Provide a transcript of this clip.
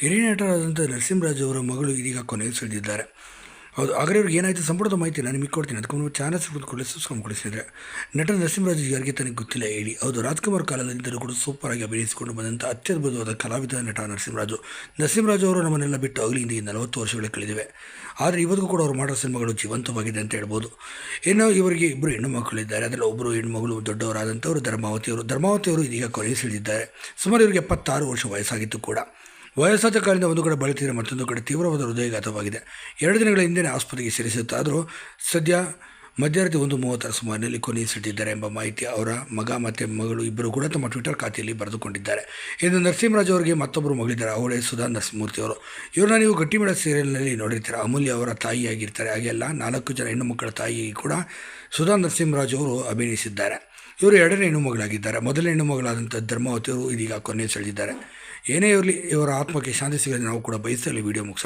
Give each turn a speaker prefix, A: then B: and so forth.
A: ಹಿರಿಯ ನಟರಾದಂಥ ನರಸಿಂಹರಾಜ್ ಅವರ ಮಗಳು ಇದೀಗ ಕೊನೆಗೆ ಸೆಳೆದಿದ್ದಾರೆ. ಹೌದು ಹಾಗಾದ್ರೆ ಅವ್ರಿಗೆ ಏನಾಯಿತು ಸಂಪೂರ್ಣ ಮಾಹಿತಿ ನಾನು ನಿಮಗೆ ಕೊಡ್ತೀನಿ. ಅದಕ್ಕೆ ಚಾನಲ್ಸ್ ಚಾನಲ್ ಕೂಡಲೇ ಸಬ್ಸ್ಕ್ರೈಬ್ ಕೊಡಿಸಿದ್ರೆ ನಟ ನರಸಿಂಹರಾಜ್ ಯಾರಿಗೆ ತನಗೆ ಗೊತ್ತಿಲ್ಲ ಹೇಳಿ. ಹೌದು ರಾಜ್ಕುಮಾರ್ ಕಾಲದಿಂದಲೂ ಕೂಡ ಸೂಪರ್ ಆಗಿ ಅಭಿನಯಿಸಿಕೊಂಡು ಬಂದಂಥ ಅತ್ಯದ್ಭುತವಾದ ಕಲಾವಿದ, ನಟ ನರಸಿಂಹರಾಜು. ನರಸಿಂಹರಾಜು ಅವರು ನಮ್ಮನ್ನೆಲ್ಲ ಬಿಟ್ಟು ಅಗಲಿ ಹಿಂದೆ ನಲವತ್ತು ವರ್ಷಗಳು ಕಳೆದಿವೆ. ಆದರೆ ಇವತ್ತಿಗೂ ಕೂಡ ಅವರು ಮಾಡೋ ಸಿನಿಮಾಗಳು ಜೀವಂತವಾಗಿದೆ ಅಂತ ಹೇಳ್ಬೋದು. ಇನ್ನು ಇವರಿಗೆ ಇಬ್ಬರು ಹೆಣ್ಣು ಮಕ್ಕಳಿದ್ದಾರೆ ಅದರಲ್ಲಿ ಒಬ್ಬರು ಹೆಣ್ಣುಮಗಳು ದೊಡ್ಡವರಾದಂಥವರು ಧರ್ಮಾವತಿಯವರು. ಧರ್ಮಾವತಿಯವರು ಇದೀಗ ಕೊನೆಗೆ ಸೆಳೆದಿದ್ದಾರೆ. ಸುಮಾರು ಇವರಿಗೆ ಎಪ್ಪತ್ತಾರು ವರ್ಷ ವಯಸ್ಸಾಗಿತ್ತು ಕೂಡ. ವಯಸ್ಸಾದ ಕಾಲದಿಂದ ಒಂದು ಕಡೆ ಬಳಲ್ತಿದ್ರೆ ಮತ್ತೊಂದು ಕಡೆ ತೀವ್ರವಾದ ಹೃದಯಘಾತವಾಗಿದೆ. ಎರಡು ದಿನಗಳ ಹಿಂದೆ ಆಸ್ಪತ್ರೆಗೆ ಸೇರಿಸುತ್ತಾದರೂ ಸದ್ಯ ಮಧ್ಯರಾತ್ರಿ ಒಂದು ಮೂವತ್ತರ ಸುಮಾರಿನಲ್ಲಿ ಕೊನೆಯಿಸಿಟ್ಟಿದ್ದಾರೆ ಎಂಬ ಮಾಹಿತಿ ಅವರ ಮಗ ಮತ್ತು ಮಗಳು ಇಬ್ಬರು ಕೂಡ ತಮ್ಮ ಟ್ವಿಟರ್ ಖಾತೆಯಲ್ಲಿ ಬರೆದುಕೊಂಡಿದ್ದಾರೆ. ಇಂದು ನರಸಿಂಹರಾಜ್ ಅವರಿಗೆ ಮತ್ತೊಬ್ಬರು ಮಗಳಿದ್ದಾರೆ, ಅವಳೇ ಸುಧಾ ನರಸಿಂಹಮೂರ್ತಿ ಅವರು. ಇವ್ರನ್ನ ನೀವು ಗಟ್ಟಿಮೇಳ ಸೀರಿಯಲ್ನಲ್ಲಿ ನೋಡಿರ್ತೀರಾ? ಅಮೂಲ್ಯ ಅವರ ತಾಯಿಯಾಗಿರ್ತಾರೆ. ಹಾಗೆಲ್ಲ ನಾಲ್ಕು ಜನ ಹೆಣ್ಣು ಮಕ್ಕಳ ತಾಯಿ ಕೂಡ ಸುಧಾ ನರಸಿಂಹರಾಜ್ ಅವರು ಅಭಿನಯಿಸಿದ್ದಾರೆ. ಇವರು ಎರಡನೇ ಹೆಣ್ಣು ಮಗಳಾಗಿದ್ದಾರೆ ಮೊದಲನೇ ಹೆಣ್ಣು ಮಗಳಾದಂಥ ಧರ್ಮಾವತಿಯವರು ಇದೀಗ ಕೊನೆ ಸೆಳೆದಿದ್ದಾರೆ. ಏನೇ ಇರಲಿ, ಇವರ ಆತ್ಮಕ್ಕೆ ಶಾಂತಿ ಸಿಗಲಿ, ನಾವು ಕೂಡ ಬಯಸಲಿ. ವಿಡಿಯೋ ಮುಗಿಸ